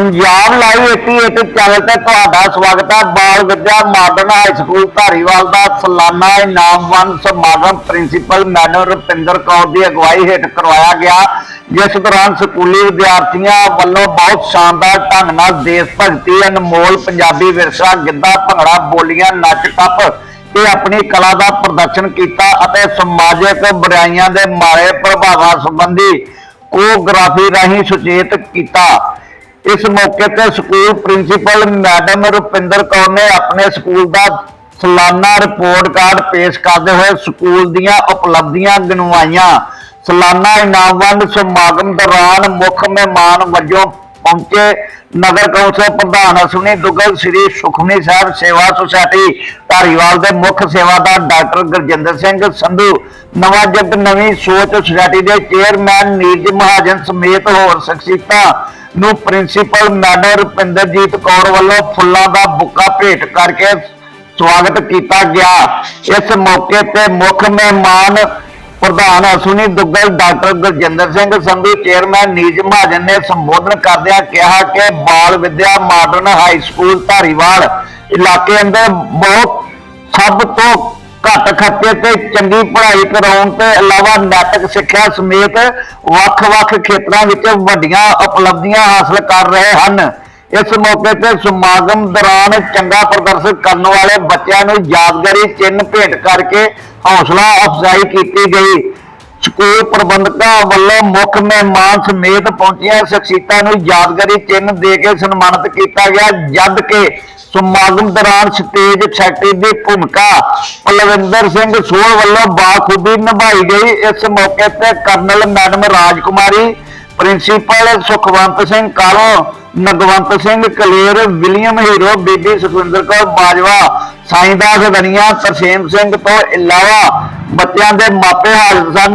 Punjab live 88 channel ਤੇ ਤੁਹਾਡਾ ਸਵਾਗਤ ਹੈ Bal Vidya modern high school Dhariwal ਦਾ ਸਾਲਾਨਾ ਇਨਾਮਵੰਦ ਸਮਾਗਮ ਪ੍ਰਿੰਸੀਪਲ ਮੈਡਮ ਰੁਪਿੰਦਰ ਕੌਰ ਦੀ ਅਗਵਾਈ ਹੇਠ ਕਰਵਾਇਆ ਗਿਆ। ਜਿਸ ਦੌਰਾਨ ਸਕੂਲੀ ਵਿਦਿਆਰਥੀਆਂ ਵੱਲੋਂ ਬਹੁਤ ਸ਼ਾਨਦਾਰ ਢੰਗ ਨਾਲ ਦੇਸ਼ ਭਗਤੀ, ਅਨਮੋਲ ਪੰਜਾਬੀ ਵਿਰਸਾ, ਗਿੱਧਾ, ਭੰਗੜਾ, ਬੋਲੀਆਂ, ਨੱਚ, ਟੱਪ ਤੇ ਆਪਣੀ ਕਲਾ ਦਾ ਪ੍ਰਦਰਸ਼ਨ ਕੀਤਾ ਅਤੇ ਸਮਾਜਿਕ ਬੁਰਾਈਆਂ ਦੇ ਮਾੜੇ ਪ੍ਰਭਾਵਾਂ ਸੰਬੰਧੀ ਕੋਗ੍ਰਾਫੀ ਰਾਹੀਂ ਸੁਚੇਤ ਕੀਤਾ। ਇਸ ਮੌਕੇ ਤੇ school principal madam Rupinder Kaur ਨੇ ਆਪਣੇ ਸਕੂਲ ਦਾ ਸਾਲਾਨਾ ਰਿਪੋਰਟ ਕਾਰਡ ਪੇਸ਼ ਕਰਦੇ ਹੋਏ ਸਕੂਲ ਦੀਆਂ ਉਪਲਬਧੀਆਂ ਗਿਣਵਾਈਆਂ। ਸਾਲਾਨਾ ਇਨਾਮ ਵੰਡ ਸਮਾਗਮ ਦੌਰਾਨ ਮੁੱਖ ਮਹਿਮਾਨ ਵਜੋਂ ਪਹੁੰਚੇ ਨਗਰ ਕੌਂਸਲ ਪ੍ਰਧਾਨ ਅਸਵਨੀ ਦੁੱਗਲ, ਸ੍ਰੀ ਸੁਖਮਨੀ ਸਾਹਿਬ ਸੇਵਾ ਸੁਸਾਇਟੀ, ਧਾਰੀਵਾਲ ਦੇ ਮੁੱਖ ਸੇਵਾਦਾਰ ਡਾਕਟਰ ਗੁਰਜਿੰਦਰ ਸਿੰਘ ਸੰਧੂ ਨਵਾਂ ਜਗਤ ਨਵੀਂ ਸੋਚ ਸੁਸਾਇਟੀ ਦੇ ਚੇਅਰਮੈਨ ਨੀਰਜ ਮਹਾਜਨ ਸਮੇਤ ਹੋਰ ਸ਼ਖਸੀਅਤਾਂ ਨੂੰ ਪ੍ਰਿੰਸੀਪਲ ਮੈਡਮ ਰੁਪਿੰਦਰਜੀਤ ਕੌਰ ਵੱਲੋਂ ਫੁੱਲਾਂ ਦਾ ਬੁੱਕਾ ਭੇਟ ਕਰਕੇ ਸਵਾਗਤ ਕੀਤਾ ਗਿਆ। ਇਸ ਮੌਕੇ ਤੇ ਮੁੱਖ ਮਹਿਮਾਨ ਪ੍ਰਧਾਨ ਅਸੁਨੀ ਦੁੱਗਲ, ਡਾਕਟਰ ਗੁਰਜਿੰਦਰ ਸਿੰਘ ਸੰਧੂ, ਚੇਅਰਮੈਨ ਨੀਜ ਮਹਾਜਨ ਨੇ ਸੰਬੋਧਨ ਕਰਦਿਆਂ ਕਿਹਾ ਕਿ Bal Vidya modern high school Dhariwal ਇਲਾਕੇ ਅੰਦਰ ਬਹੁਤ ਸਭ ਤੋਂ ਘੱਟ ਖਰਚੇ ਤੇ ਚੰਗੀ ਪੜ੍ਹਾਈ ਕਰਾਉਣ ਤੋਂ ਇਲਾਵਾ ਨੈਤਿਕ ਸਿੱਖਿਆ ਸਮੇਤ ਵੱਖ-ਵੱਖ ਖੇਤਰਾਂ ਵਿੱਚ ਵੱਡੀਆਂ ਉਪਲਬਧੀਆਂ ਹਾਸਲ ਕਰ ਰਹੇ ਹਨ। ਇਸ ਮੌਕੇ ਤੇ ਸਮਾਗਮ ਦੌਰਾਨ ਚੰਗਾ ਪ੍ਰਦਰਸ਼ਨ ਕਰਨ ਵਾਲੇ ਬੱਚਿਆਂ ਨੂੰ ਯਾਦਗਾਰੀ ਚਿੰਨ੍ਹ ਭੇਟ ਕਰਕੇ ਹੌਸਲਾ ਅਫਜ਼ਾਈ ਕੀਤੀ ਗਈ। ਸਕੂਲ ਪ੍ਰਬੰਧਕਾਂ ਵੱਲੋਂ ਮੁੱਖ ਮਹਿਮਾਨ ਸਮੇਤ ਪਹੁੰਚੀਆਂ ਸ਼ਖਸੀਅਤਾਂ ਨੂੰ ਯਾਦਗਾਰੀ ਚਿੰਨ੍ਹ ਦੇ ਕੇ ਸਨਮਾਨਿਤ ਕੀਤਾ ਗਿਆ, ਜਦ ਕਿ ਸਮਾਗਮ ਦੌਰਾਨ ਸਟੇਜ ਸੈਕਟਰੀ ਦੀ ਭੂਮਿਕਾ ਪਲਵਿੰਦਰ ਸਿੰਘ ਸੋਹਲ ਵੱਲੋਂ ਬਾਖੂਬੀ ਨਿਭਾਈ ਗਈ। ਇਸ ਮੌਕੇ ਤੇ colonel madam Rajkumari, principal Sukhwant Singh Kalon Nagwant Singh, Kaler, William Hero, ਬੀਬੀ ਸੁਖਵਿੰਦਰ ਕੌਰ, ਬਾਜਵਾ, ਸਾਈਦਾਸ ਦਨੀਆ ਤਰਸੇਮ ਸਿੰਘ ਤੋਂ ਇਲਾਵਾ ਬੱਚਿਆਂ ਦੇ ਮਾਪੇ ਹਾਜ਼ਰ ਸਨ।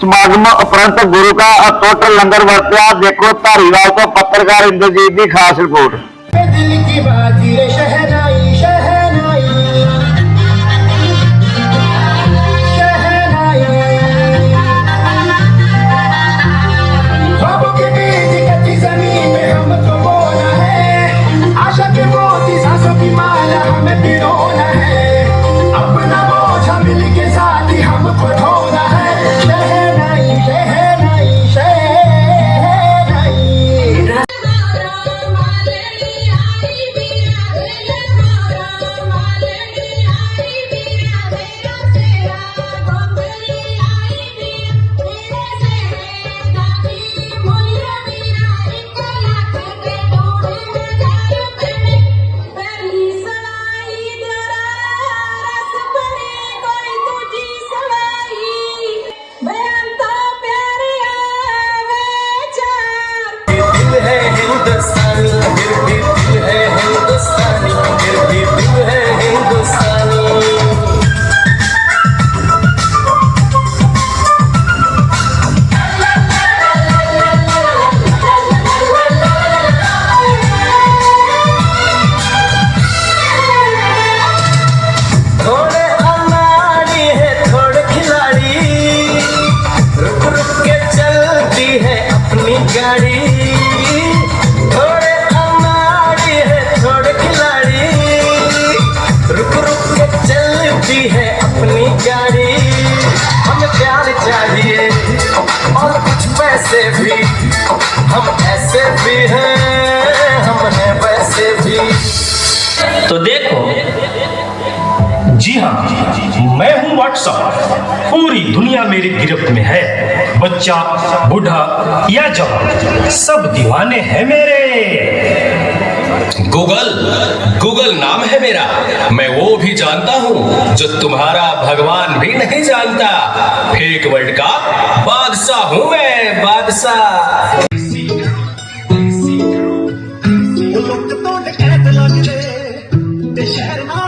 ਸਮਾਗਮ ਉਪਰੰਤ ਗੁਰੂ ਕਾ ਅਟੁੱਟ ਲੰਗਰ ਵਰਤਿਆ। ਦੇਖੋ ਧਾਰੀਵਾਲ ਤੋਂ ਪੱਤਰਕਾਰ ਇੰਦਰਜੀਤ ਦੀ ਖਾਸ ਰਿਪੋਰਟ। व्हाट्सअप पूरी दुनिया मेरी गिरफ्त में है। बच्चा बूढ़ा या जवान सब दीवाने हैं मेरे। गूगल गूगल नाम है मेरा। मैं वो भी जानता हूँ जो तुम्हारा भगवान भी नहीं जानता। फेक वर्ल्ड का बादशाह हूँ मैं बादशाह। ਲੋਕ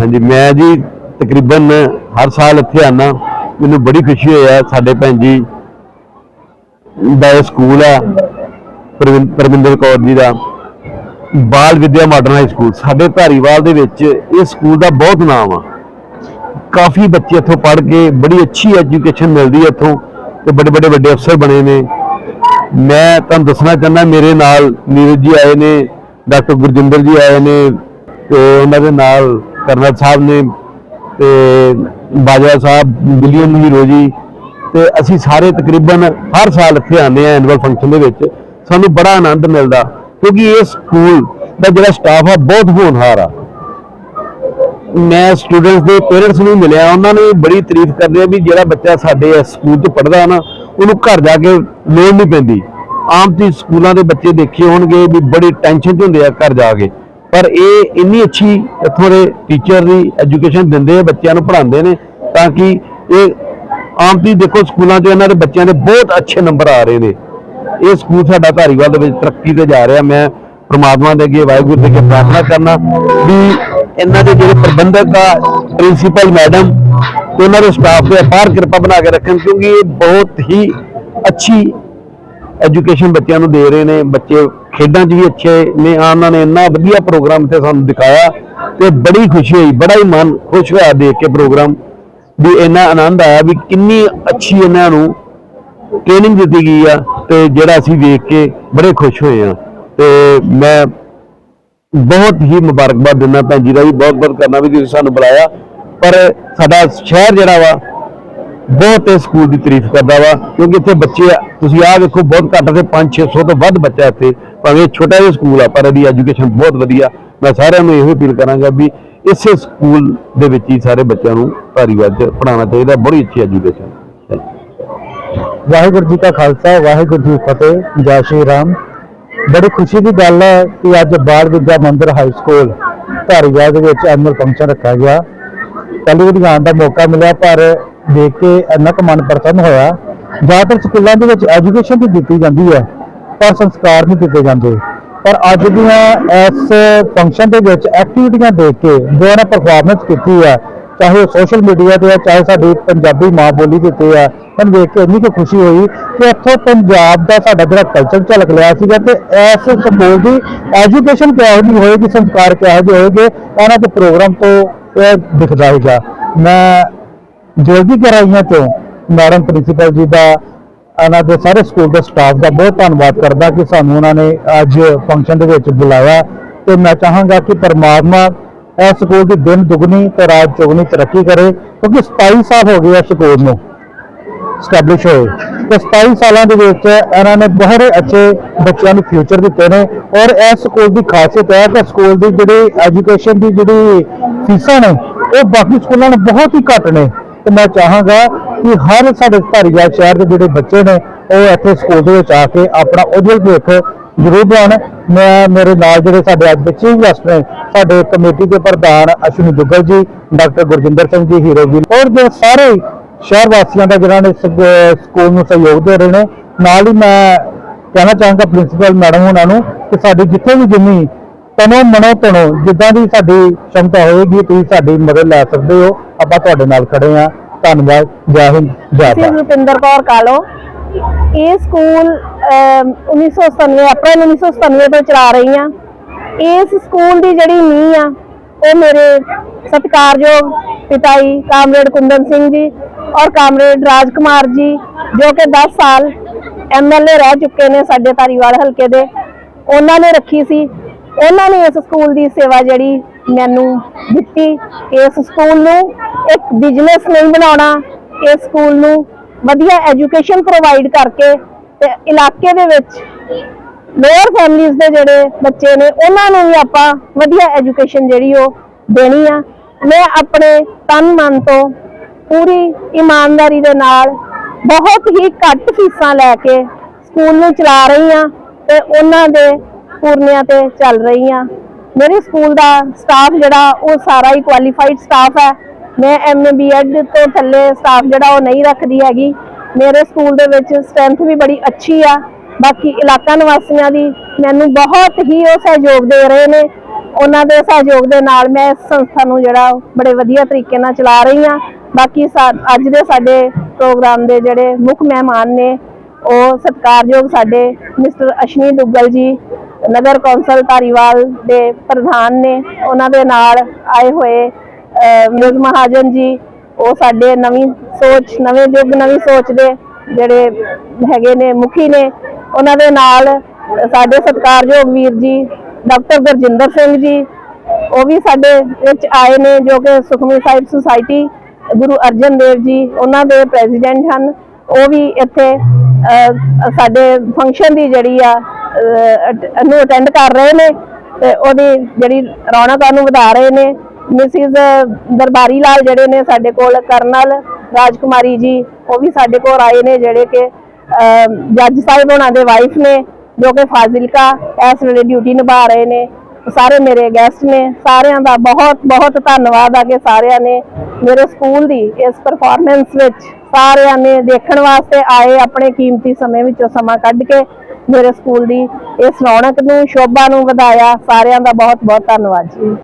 ਹਾਂਜੀ, ਮੈਂ ਜੀ ਤਕਰੀਬਨ ਹਰ ਸਾਲ ਇੱਥੇ ਆਣਾ ਮੈਨੂੰ ਬੜੀ ਖੁਸ਼ੀ ਹੋਈ ਹੈ ਸਾਡੇ ਭੈਣ ਜੀ ਦਾ ਸਕੂਲ ਹੈ ਪਰਵਿੰਦਰ ਕੌਰ ਜੀ ਦਾ। Bal Vidya modern high school, ਸਾਡੇ ਧਾਰੀਵਾਲ ਦੇ ਵਿੱਚ ਇਹ ਸਕੂਲ ਦਾ ਬਹੁਤ ਨਾਮ ਆ। ਕਾਫੀ ਬੱਚੇ ਇੱਥੋਂ ਪੜ੍ਹ ਕੇ ਬੜੀ ਅੱਛੀ ਐਜੂਕੇਸ਼ਨ ਮਿਲਦੀ ਹੈ ਇੱਥੋਂ ਤੇ ਬੜੇ ਬੜੇ ਵੱਡੇ ਅਫਸਰ ਬਣੇ ਨੇ। ਮੈਂ ਤੁਹਾਨੂੰ ਦੱਸਣਾ ਚਾਹੁੰਦਾ, ਮੇਰੇ ਨਾਲ ਨੀਰਜ ਜੀ ਆਏ ਨੇ, ਡਾਕਟਰ ਗੁਰਜਿੰਦਰ ਜੀ ਆਏ ਨੇ ਤੇ ਉਹਨਾਂ ਦੇ ਨਾਲ ਕਰਨਲ ਸਾਹਿਬ ਨੇ ਤੇ ਬਾਜਵਾ ਸਾਹਿਬ, ਵਿਲੀਅਮ ਹੀਰੋ ਜੀ ਤੇ ਅਸੀਂ ਸਾਰੇ ਤਕਰੀਬਨ ਹਰ ਸਾਲ ਇੱਥੇ ਆਉਂਦੇ ਆ ਐਨੂਅਲ ਫੰਕਸ਼ਨ ਦੇ ਵਿੱਚ। ਸਾਨੂੰ ਬੜਾ ਆਨੰਦ ਮਿਲਦਾ ਕਿਉਂਕਿ ਇਹ ਸਕੂਲ ਦਾ ਜਿਹੜਾ ਸਟਾਫ ਆ, ਬਹੁਤ ਹੋਣਹਾਰ ਆ। ਮੈਂ ਸਟੂਡੈਂਟਸ ਦੇ ਪੇਰੈਂਟਸ ਨੂੰ ਮਿਲਿਆ, ਉਹਨਾਂ ਨੇ ਬੜੀ ਤਾਰੀਫ ਕਰਦੇ ਆ ਵੀ ਜਿਹੜਾ ਬੱਚਾ ਸਾਡੇ ਇਸ ਸਕੂਲ 'ਚ ਪੜ੍ਹਦਾ ਨਾ, ਉਹਨੂੰ ਘਰ ਜਾ ਕੇ ਲੋੜ ਨਹੀਂ ਪੈਂਦੀ। ਆਮ ਜੀ ਸਕੂਲਾਂ ਦੇ ਬੱਚੇ ਦੇਖੇ ਹੋਣਗੇ ਵੀ ਬੜੀ ਟੈਨਸ਼ਨ 'ਚ ਹੁੰਦੇ ਆ ਘਰ ਜਾ ਕੇ। ਪਰ ਇਹ ਇੰਨੀ ਅੱਛੀ ਇੱਥੋਂ ਦੇ ਟੀਚਰ ਦੀ ਐਜੂਕੇਸ਼ਨ ਦਿੰਦੇ ਆ, ਬੱਚਿਆਂ ਨੂੰ ਪੜ੍ਹਾਉਂਦੇ ਨੇ, ਤਾਂ ਕਿ ਇਹ ਆਮ ਜੀ ਦੇਖੋ ਸਕੂਲਾਂ 'ਚ ਇਹਨਾਂ ਦੇ ਬੱਚਿਆਂ ਦੇ ਬਹੁਤ ਅੱਛੇ ਨੰਬਰ ਆ ਰਹੇ ਨੇ। ਇਹ ਸਕੂਲ ਸਾਡਾ ਧਾਰੀਵਾਲ ਦੇ ਵਿੱਚ ਤਰੱਕੀ ਤੇ ਜਾ ਰਿਹਾ। ਮੈਂ ਪ੍ਰਮਾਤਮਾ ਦੇ ਅੱਗੇ ਵਾਹਿਗੁਰੂ ਦੇ ਅੱਗੇ ਪ੍ਰਾਰਥਨਾ ਕਰਨਾ ਵੀ ਇਹਨਾਂ ਦੇ ਜਿਹੜੇ ਪ੍ਰਬੰਧਕ ਆ ਪ੍ਰਿੰਸੀਪਲ ਮੈਡਮ ਤੇ ਉਹਨਾਂ ਦੇ ਸਟਾਫ ਤੇ ਅਪਾਰ ਕਿਰਪਾ ਬਣਾ ਕੇ ਰੱਖਣ, ਕਿਉਂਕਿ ਇਹ ਬਹੁਤ ਹੀ ਅੱਛੀ ਐਜੂਕੇਸ਼ਨ ਬੱਚਿਆਂ ਨੂੰ ਦੇ ਰਹੇ ਨੇ, ਬੱਚੇ ਖੇਡਾਂ 'ਚ ਵੀ ਅੱਛੇ ਨੇ ਆ ਉਹਨਾਂ ਨੇ ਇੰਨਾ ਵਧੀਆ ਪ੍ਰੋਗਰਾਮ ਤੇ ਸਾਨੂੰ ਦਿਖਾਇਆ ਤੇ ਬੜੀ ਖੁਸ਼ੀ ਹੋਈ, ਬੜਾ ਹੀ ਮਨ ਖੁਸ਼ ਹੋਇਆ ਦੇਖ ਕੇ ਪ੍ਰੋਗਰਾਮ ਵੀ ਇੰਨਾ ਆਨੰਦ ਆਇਆ ਵੀ ਕਿੰਨੀ ਅੱਛੀ ਇਹਨਾਂ ਨੂੰ ਟ੍ਰੇਨਿੰਗ ਦਿੱਤੀ ਗਈ ਆ ਤੇ ਜਿਹੜਾ ਅਸੀਂ ਵੇਖ ਕੇ ਬੜੇ ਖੁਸ਼ ਹੋਏ ਆ। ਤੇ ਮੈਂ ਬਹੁਤ ਹੀ ਮੁਬਾਰਕਬਾਦ ਦਿੰਦਾ ਭੈਣ ਜੀ ਦਾ ਵੀ ਬਹੁਤ ਬਹੁਤ ਕਰਨਾ ਵੀ ਤੁਸੀਂ ਸਾਨੂੰ ਬੁਲਾਇਆ। ਪਰ ਸਾਡਾ ਸ਼ਹਿਰ ਜਿਹੜਾ ਵਾ ਬਹੁਤ ਇਸ ਸਕੂਲ ਦੀ ਤਾਰੀਫ ਕਰਦਾ ਵਾ ਕਿਉਂਕਿ ਇੱਥੇ ਬੱਚੇ ਆ, ਤੁਸੀਂ ਆਹ ਵੇਖੋ ਬਹੁਤ ਘੱਟ ਤੇ 5-600 ਤੋਂ ਵੱਧ ਬੱਚਾ ਇੱਥੇ ਭਾਵੇਂ ਇਹ ਛੋਟਾ ਜਿਹਾ ਸਕੂਲ ਆ ਪਰ ਇਹਦੀ ਐਜੂਕੇਸ਼ਨ ਬਹੁਤ ਵਧੀਆ। ਮੈਂ ਸਾਰਿਆਂ ਨੂੰ ਇਹੋ ਅਪੀਲ ਕਰਾਂਗਾ ਵੀ ਇਸੇ ਸਕੂਲ ਦੇ ਵਿੱਚ ਹੀ ਸਾਰੇ ਬੱਚਿਆਂ ਨੂੰ ਧਾਰੀਵਾਲ 'ਚ ਪੜਾਉਣਾ ਚਾਹੀਦਾ ਬੜੀ ਅੱਛੀ ਐਜੂਕੇਸ਼ਨ ਵਾਹਿਗੁਰੂ ਜੀ ਕਾ ਖਾਲਸਾ ਵਾਹਿਗੁਰੂ ਜੀ ਫਤਿਹ ਜੈ ਸ਼੍ਰੀ ਰਾਮ। ਬੜੀ ਖੁਸ਼ੀ ਦੀ ਗੱਲ ਹੈ ਕਿ ਅੱਜ ਬਾਲ ਵਿਦਿਆ ਮੰਦਿਰ ਹਾਈ ਸਕੂਲ ਧਾਰੀਵਾਲ ਦੇ ਵਿੱਚ ਐਨੂਅਲ ਫੰਕਸ਼ਨ ਰੱਖਿਆ ਗਿਆ। ਪਹਿਲੀ ਵਾਰੀ ਆਉਣ ਦਾ ਮੌਕਾ ਮਿਲਿਆ, ਪਰ ਦੇਖ ਕੇ ਇੰਨਾ ਕੁ ਮਨ ਪ੍ਰਸੰਨ ਹੋਇਆ। ਜ਼ਿਆਦਾਤਰ ਸਕੂਲਾਂ ਦੇ ਵਿੱਚ ਐਜੂਕੇਸ਼ਨ ਵੀ ਦਿੱਤੀ ਜਾਂਦੀ ਹੈ, ਪਰ ਸੰਸਕਾਰ ਨਹੀਂ ਦਿੱਤੇ ਜਾਂਦੇ। ਪਰ ਅੱਜ ਦੀਆਂ ਇਸ ਫੰਕਸ਼ਨ ਦੇ ਵਿੱਚ ਐਕਟੀਵਿਟੀਆਂ ਦੇਖ ਕੇ ਜੋ ਇਹਨਾਂ ਪਰਫਾਰਮੈਂਸ ਕੀਤੀ ਹੈ। ਚਾਹੇ ਸੋਸ਼ਲ ਮੀਡੀਆ ਤੇ ਆ, ਚਾਹੇ ਸਾਡੀ ਪੰਜਾਬੀ ਮਾਂ ਬੋਲੀ ਦੇ ਉੱਤੇ ਆ, ਮੈਨੂੰ ਵੇਖ ਕੇ ਇੰਨੀ ਕੁ ਖੁਸ਼ੀ ਹੋਈ ਕਿ ਇੱਥੋਂ ਪੰਜਾਬ ਦਾ ਸਾਡਾ ਜਿਹੜਾ ਕਲਚਰ ਝਲਕ ਲਿਆ ਸੀਗਾ ਤੇ ਇਸ ਸਕੂਲ ਦੀ ਐਜੂਕੇਸ਼ਨ ਕਿਹੋ ਜਿਹੀ ਹੋਏਗੀ, ਸੰਸਕਾਰ ਕਿਹੋ ਜਿਹੇ ਹੋਏਗੇ, ਇਹਨਾਂ ਦੇ ਪ੍ਰੋਗਰਾਮ ਤੋਂ ਇਹ ਦਿਖਦਾ ਹੈਗਾ ਮੈਂ ਜੋਗੀ ਕਰਾਈਆਂ ਤੋਂ ਮੈਡਮ ਪ੍ਰਿੰਸੀਪਲ ਜੀ ਦਾ, ਇਹਨਾਂ ਦੇ ਸਾਰੇ ਸਕੂਲ ਦੇ ਸਟਾਫ ਦਾ ਬਹੁਤ ਧੰਨਵਾਦ ਕਰਦਾ ਕਿ ਸਾਨੂੰ ਉਹਨਾਂ ਨੇ ਅੱਜ ਫੰਕਸ਼ਨ ਦੇ ਵਿੱਚ ਬੁਲਾਇਆ ਤੇ ਮੈਂ ਚਾਹਾਂਗਾ ਕਿ ਪਰਮਾਤਮਾ ਇਸ ਸਕੂਲ ਦੀ ਦਿਨ ਦੁਗਣੀ ਤੇ ਰਾਤ ਚੌਗਣੀ ਤਰੱਕੀ ਕਰੇ, ਕਿਉਂਕਿ 27 ਸਾਲ ਹੋ ਗਏ ਇਸ ਸਕੂਲ ਨੂੰ ਸਟੈਬਲਿਸ਼ ਹੋਏ। ਤੇ 27 ਸਾਲਾਂ ਦੇ ਵਿੱਚ ਇਹਨਾਂ ਨੇ ਬਹੁਤ ਅੱਛੇ ਬੱਚਿਆਂ ਨੂੰ ਫਿਊਚਰ ਦਿੱਤੇ ਨੇ ਔਰ ਇਸ ਸਕੂਲ ਦੀ ਖਾਸੀਅਤ ਹੈ ਕਿ ਸਕੂਲ ਦੀ ਜਿਹੜੀ ਐਜੂਕੇਸ਼ਨ ਦੀ ਜਿਹੜੀ ਫੀਸਾਂ ਨੇ, ਉਹ ਬਾਕੀ ਸਕੂਲਾਂ ਨਾਲੋਂ ਬਹੁਤ ਹੀ ਘੱਟ ਨੇ। ਤੇ ਮੈਂ ਚਾਹਾਂਗਾ ਕਿ ਹਰ ਸਾਡੇ ਧਾਰੀਵਾਲ ਸ਼ਹਿਰ ਦੇ ਜਿਹੜੇ ਬੱਚੇ ਨੇ, ਉਹ ਇੱਥੇ ਸਕੂਲ ਦੇ ਵਿੱਚ ਆ ਕੇ ਆਪਣਾ ਉਜਵਲ ਭਵਿੱਖ ਜ਼ਰੂਰ ਬਣਾਉਣ ਮੈਂ ਮੇਰੇ ਨਾਲ ਜਿਹੜੇ ਸਾਡੇ ਅੱਜ ਬੱਚੇ ਚੀਫ ਗੈਸਟ ਨੇ, ਸਾਡੇ ਕਮੇਟੀ ਦੇ ਪ੍ਰਧਾਨ ਅਸ਼ਵਨੀ ਦੁੱਗਲ ਜੀ, ਡਾਕਟਰ ਗੁਰਜਿੰਦਰ ਸਿੰਘ ਜੀ, ਹੀਰੋ ਜੀ, ਔਰ ਜੋ ਸਾਰੇ ਸ਼ਹਿਰ ਵਾਸੀਆਂ ਦਾ ਜਿਹਨਾਂ ਨੇ ਸਕੂਲ ਨੂੰ ਸਹਿਯੋਗ ਦੇ ਰਹੇ ਨੇ, ਨਾਲ ਹੀ ਮੈਂ ਕਹਿਣਾ ਚਾਹਾਂਗਾ ਪ੍ਰਿੰਸੀਪਲ ਮੈਡਮ ਉਹਨਾਂ ਨੂੰ ਕਿ ਸਾਡੀ ਜਿੱਥੇ ਵੀ ਜਿੰਨੀ ਤਨੋ ਮਨੋ ਤਨੋ ਜਿੱਦਾਂ ਦੀ ਸਾਡੀ ਸ਼ਮਤਾ ਹੋਏਗੀ, ਤੁਸੀਂ ਸਾਡੀ ਮਦਦ ਲੈ ਸਕਦੇ ਹੋ। ਆਪਾਂ ਤੁਹਾਡੇ ਨਾਲ ਖੜੇ ਆ ਧੰਨਵਾਦ ਜੈ ਹਿੰਦ ਜੈ ਭਾਰਤ। ਰੁਪਿੰਦਰ ਕੌਰ ਕਾਲੋ ਇਹ ਸਕੂਲ ਅਮ, 1997 ਅਪ੍ਰੈਲ 1997 ਤੋਂ ਚਲਾ ਰਹੀ ਆ ਇਸ ਸਕੂਲ ਦੀ ਜਿਹੜੀ ਨੀਂਹ ਆ ਉਹ ਮੇਰੇ ਸਤਿਕਾਰਯੋਗ ਪਿਤਾ ਜੀ ਕਾਮਰੇਡ ਕੁੰਦਨ ਸਿੰਘ ਜੀ ਔਰ ਕਾਮਰੇਡ ਰਾਜ ਕੁਮਾਰ ਜੀ ਜੋ ਕਿ 10 ਸਾਲ ਐਮਐਲਏ ਰਹਿ ਚੁੱਕੇ ਨੇ ਸਾਡੇ ਧਾਰੀਵਾਲ ਹਲਕੇ ਦੇ। ਉਹਨਾਂ ਨੇ ਰੱਖੀ ਸੀ। ਉਹਨਾਂ ਨੇ ਇਸ ਸਕੂਲ ਦੀ ਸੇਵਾ ਜਿਹੜੀ ਮੈਨੂੰ ਦਿੱਤੀ ਇਸ ਸਕੂਲ ਨੂੰ ਇੱਕ ਬਿਜ਼ਨਸ ਨਹੀਂ ਬਣਾਉਣਾ, ਇਸ ਸਕੂਲ ਨੂੰ ਵਧੀਆ ਐਜੂਕੇਸ਼ਨ ਪ੍ਰੋਵਾਈਡ ਕਰਕੇ ਤੇ ਇਲਾਕੇ ਦੇ ਵਿੱਚ ਲੋਅਰ ਫੈਮਿਲੀਜ਼ ਦੇ ਜਿਹੜੇ ਬੱਚੇ ਨੇ, ਉਹਨਾਂ ਨੂੰ ਵੀ ਆਪਾਂ ਵਧੀਆ ਐਜੂਕੇਸ਼ਨ ਜਿਹੜੀ ਉਹ ਦੇਣੀ ਆ। ਮੈਂ ਆਪਣੇ ਤਨ ਮਨ ਤੋਂ ਪੂਰੀ ਇਮਾਨਦਾਰੀ ਦੇ ਨਾਲ ਬਹੁਤ ਹੀ ਘੱਟ ਫੀਸਾਂ ਲੈ ਕੇ ਸਕੂਲ ਨੂੰ ਚਲਾ ਰਹੀ ਆ ਤੇ ਉਹਨਾਂ ਦੇ ਪੂਰਨਿਆਂ ਤੇ ਚੱਲ ਰਹੀ ਆ। ਮੇਰੇ ਸਕੂਲ ਦਾ ਸਟਾਫ ਜਿਹੜਾ, ਉਹ ਸਾਰਾ ਹੀ ਕੁਆਲੀਫਾਈਡ ਸਟਾਫ ਹੈ। ਮੈਂ ਐਮਏ ਬੀਐਡ ਤੋਂ ਥੱਲੇ ਸਟਾਫ ਜਿਹੜਾ, ਉਹ ਨਹੀਂ ਰੱਖਦੀ ਹੈਗੀ। ਮੇਰੇ ਸਕੂਲ ਦੇ ਵਿੱਚ ਸਟਰੈਂਥ ਵੀ ਬੜੀ ਅੱਛੀ ਆ। ਬਾਕੀ ਇਲਾਕਾ ਨਿਵਾਸੀਆਂ ਦੀ ਮੈਨੂੰ ਬਹੁਤ ਹੀ ਉਹ ਸਹਿਯੋਗ ਦੇ ਰਹੇ ਨੇ। ਉਹਨਾਂ ਦੇ ਸਹਿਯੋਗ ਦੇ ਨਾਲ ਮੈਂ ਇਸ ਸੰਸਥਾ ਨੂੰ ਜਿਹੜਾ, ਬੜੇ ਵਧੀਆ ਤਰੀਕੇ ਨਾਲ ਚਲਾ ਰਹੀ ਹਾਂ। ਬਾਕੀ ਸਾ- ਅੱਜ ਦੇ ਸਾਡੇ ਪ੍ਰੋਗਰਾਮ ਦੇ ਜਿਹੜੇ ਮੁੱਖ ਮਹਿਮਾਨ ਨੇ, ਉਹ ਸਤਿਕਾਰਯੋਗ ਸਾਡੇ ਮਿਸਟਰ ਅਸ਼ਨੀ ਦੁੱਗਲ ਜੀ ਨਗਰ ਕੌਂਸਲ ਧਾਰੀਵਾਲ ਦੇ ਪ੍ਰਧਾਨ ਨੇ ਉਹਨਾਂ ਦੇ ਨਾਲ ਆਏ ਹੋਏ ਮਿਸ ਮਹਾਜਨ ਜੀ, ਉਹ ਸਾਡੇ ਨਵੀਂ ਸੋਚ, ਨਵੇਂ ਯੁੱਗ, ਨਵੀਂ ਸੋਚ ਦੇ ਜਿਹੜੇ ਹੈਗੇ ਨੇ, ਮੁਖੀ ਨੇ, ਉਹਨਾਂ ਦੇ ਨਾਲ ਸਾਡੇ ਸਤਿਕਾਰਯੋਗ ਵੀਰ ਜੀ, ਡਾਕਟਰ ਗੁਰਜਿੰਦਰ ਸਿੰਘ ਜੀ, ਉਹ ਵੀ ਸਾਡੇ ਵਿੱਚ ਆਏ ਨੇ, ਜੋ ਕਿ ਸੁਖਮਨੀ ਸਾਹਿਬ ਸੁਸਾਇਟੀ, ਗੁਰੂ ਅਰਜਨ ਦੇਵ ਜੀ, ਉਹਨਾਂ ਦੇ ਪ੍ਰੈਜ਼ੀਡੈਂਟ ਹਨ। ਉਹ ਵੀ ਇੱਥੇ ਸਾਡੇ ਫੰਕਸ਼ਨ ਦੀ ਜਿਹੜੀ ਆ ਨੂੰ ਅਟੈਂਡ ਕਰ ਰਹੇ ਨੇ ਤੇ ਉਹਦੀ ਜਿਹੜੀ ਰੌਣਕ ਨੂੰ ਵਧਾ ਰਹੇ ਨੇ। ਮਿਸਿਸ ਦਰਬਾਰੀ ਲਾਲ ਜਿਹੜੇ ਨੇ ਸਾਡੇ ਕੋਲ, ਕਰਨਲ ਰਾਜਕੁਮਾਰੀ ਜੀ, ਉਹ ਵੀ ਸਾਡੇ ਕੋਲ ਆਏ ਨੇ ਜਿਹੜੇ ਕਿ ਜੱਜ ਸਾਹਿਬ ਉਹਨਾਂ ਦੇ ਵਾਈਫ ਨੇ, ਜੋ ਕਿ ਫਾਜ਼ਿਲਕਾ ਇਸ ਵੇਲੇ ਡਿਊਟੀ ਨਿਭਾ ਰਹੇ ਨੇ। ਸਾਰੇ ਮੇਰੇ ਗੈਸਟ ਨੇ, ਸਾਰਿਆਂ ਦਾ ਬਹੁਤ ਬਹੁਤ ਧੰਨਵਾਦ ਆ ਕਿ ਸਾਰਿਆਂ ਨੇ ਮੇਰੇ ਸਕੂਲ ਦੀ ਇਸ ਪਰਫਾਰਮੈਂਸ ਵਿੱਚ ਸਾਰਿਆਂ ਨੇ ਦੇਖਣ ਵਾਸਤੇ ਆਏ ਆਪਣੇ ਕੀਮਤੀ ਸਮੇਂ ਵਿੱਚੋਂ ਸਮਾਂ ਕੱਢ ਕੇ। ਮੇਰੇ ਸਕੂਲ ਦੀ ਇਸ ਰੌਣਕ ਨੂੰ, ਸ਼ੋਭਾ ਨੂੰ ਵਧਾਇਆ, ਸਾਰਿਆਂ ਦਾ ਬਹੁਤ ਬਹੁਤ ਧੰਨਵਾਦ ਜੀ।